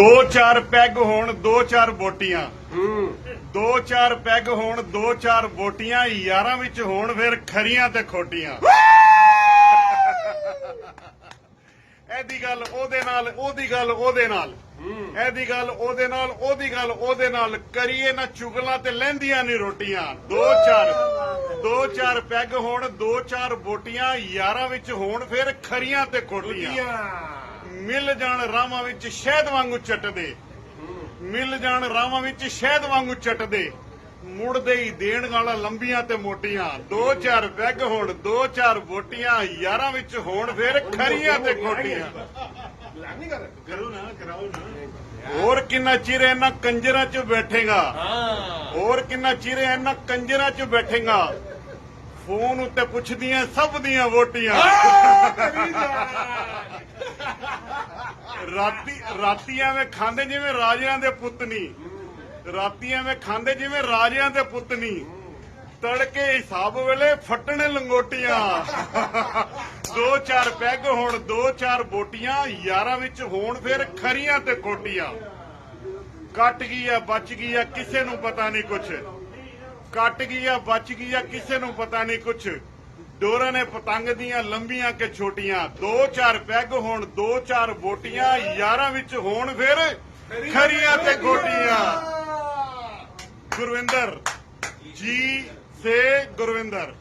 ਦੋ ਚਾਰ ਪੈਗ ਹੋਣ ਦੋ ਚਾਰ ਬੋਟੀਆਂ ਹੂੰ। ਦੋ ਚਾਰ ਪੈਗ ਹੋਣ ਦੋ ਚਾਰ ਬੋਟੀਆਂ ਯਾਰਾਂ ਵਿੱਚ ਹੋਣ ਫਿਰ ਖਰੀਆਂ ਤੇ ਖੋਟੀਆਂ। ਇਹਦੀ ਗੱਲ ਉਹਦੇ ਨਾਲ ਉਹਦੀ ਗੱਲ ਉਹਦੇ ਨਾਲ। ਇਹਦੀ ਗੱਲ ਉਹਦੇ ਨਾਲ ਉਹਦੀ ਗੱਲ ਉਹਦੇ ਨਾਲ। ਕਰੀਏ ਨਾ ਚੁਗਲਾਂ ਤੇ ਲੈਂਦੀਆਂ ਨਹੀਂ ਰੋਟੀਆਂ। ਦੋ ਚਾਰ ਦੋ ਚਾਰ ਪੈਗ ਹੋਣ ਦੋ ਚਾਰ ਬੋਟੀਆਂ ਯਾਰਾਂ ਵਿੱਚ ਹੋਣ ਫਿਰ ਖਰੀਆਂ ਤੇ ਖੋਟੀਆਂ। ਮਿਲ ਜਾਣ ਰਾਵਾਂ ਵਿੱਚ ਸ਼ਹਿਦ ਵਾਂਗੂ ਚੱਟਦੇ। ਮਿਲ ਜਾਣ ਰਾਵਾਂ ਵਿੱਚ ਸ਼ਹਿਦ ਵਾਂਗੂ ਚੱਟਦੇ। ਮੁੜਦੇ ਹੀ ਦੇਣ ਵਾਲਾ ਲੰਬੀਆਂ ਤੇ ਮੋਟੀਆਂ। ਦੋ ਚਾਰ ਬੈਗ ਹੋਣ, ਦੋ ਚਾਰ ਵੋਟੀਆਂ, ਯਾਰਾਂ ਵਿੱਚ ਹੋਣ, ਫੇਰ ਖਰੀਆਂ ਤੇ ਕੋਟੀਆਂ ਹੋਰ ਕਿੰਨਾ ਚਿਰ ਇਹਨਾਂ ਕੰਜਰਾਂ 'ਚ ਬੈਠੇਗਾ? ਹੋਰ ਕਿੰਨਾ ਚਿਰ ਇਹਨਾਂ ਕੰਜਰਾਂ 'ਚ ਬੈਠੇਗਾ? ਫੋਨ ਉੱਤੇ ਪੁੱਛਦੀਆਂ ਸਭ ਦੀਆਂ ਵੋਟੀਆਂ। ਰਾਤੀ ਰਾਤੀ ਐਵੇਂ ਖਾਂਦੇ ਜਿਵੇਂ ਰਾਜਿਆਂ ਦੇ ਪੁੱਤ ਨਹੀਂ ਰਾਤੀ ਐਵੇਂ ਖਾਂਦੇ ਜਿਵੇਂ ਰਾਜਿਆਂ ਦੇ ਪੁੱਤ ਨਹੀਂ ਤੜਕੇ ਹਿਸਾਬ ਵੇਲੇ ਫੱਟਣੇ ਲੰਗੋਟੀਆਂ। ਦੋ ਚਾਰ ਪੈਗ ਹੋਣ, ਦੋ ਚਾਰ ਬੋਟੀਆਂ, ਯਾਰਾਂ ਵਿੱਚ ਹੋਣ ਫਿਰ ਖਰੀਆਂ ਤੇ ਕੋਟੀਆਂ। ਕੱਟ ਗਈ ਆ, ਬਚ ਗਈ ਆ, ਕਿਸੇ ਨੂੰ ਪਤਾ ਨਹੀਂ ਕੁਛ। ਕੱਟ ਗਈ ਆ, ਬਚ ਗਈ ਆ, ਕਿਸੇ ਨੂੰ ਪਤਾ ਨਹੀਂ ਕੁਛ। ਡੋਰਾਂ ਨੇ ਪਤੰਗ ਦੀਆਂ ਲੰਬੀਆਂ ਕਿ ਛੋਟੀਆਂ, ਦੋ ਚਾਰ ਪੈਗ ਹੋਣ, ਦੋ ਚਾਰ ਵੋਟੀਆਂ, ਯਾਰਾਂ ਵਿੱਚ ਹੋਣ ਫਿਰ ਖਰੀਆਂ ਤੇ ਗੋਟੀਆਂ। ਗੁਰਵਿੰਦਰ, ਜੀ ਸੇ ਗੁਰਵਿੰਦਰ।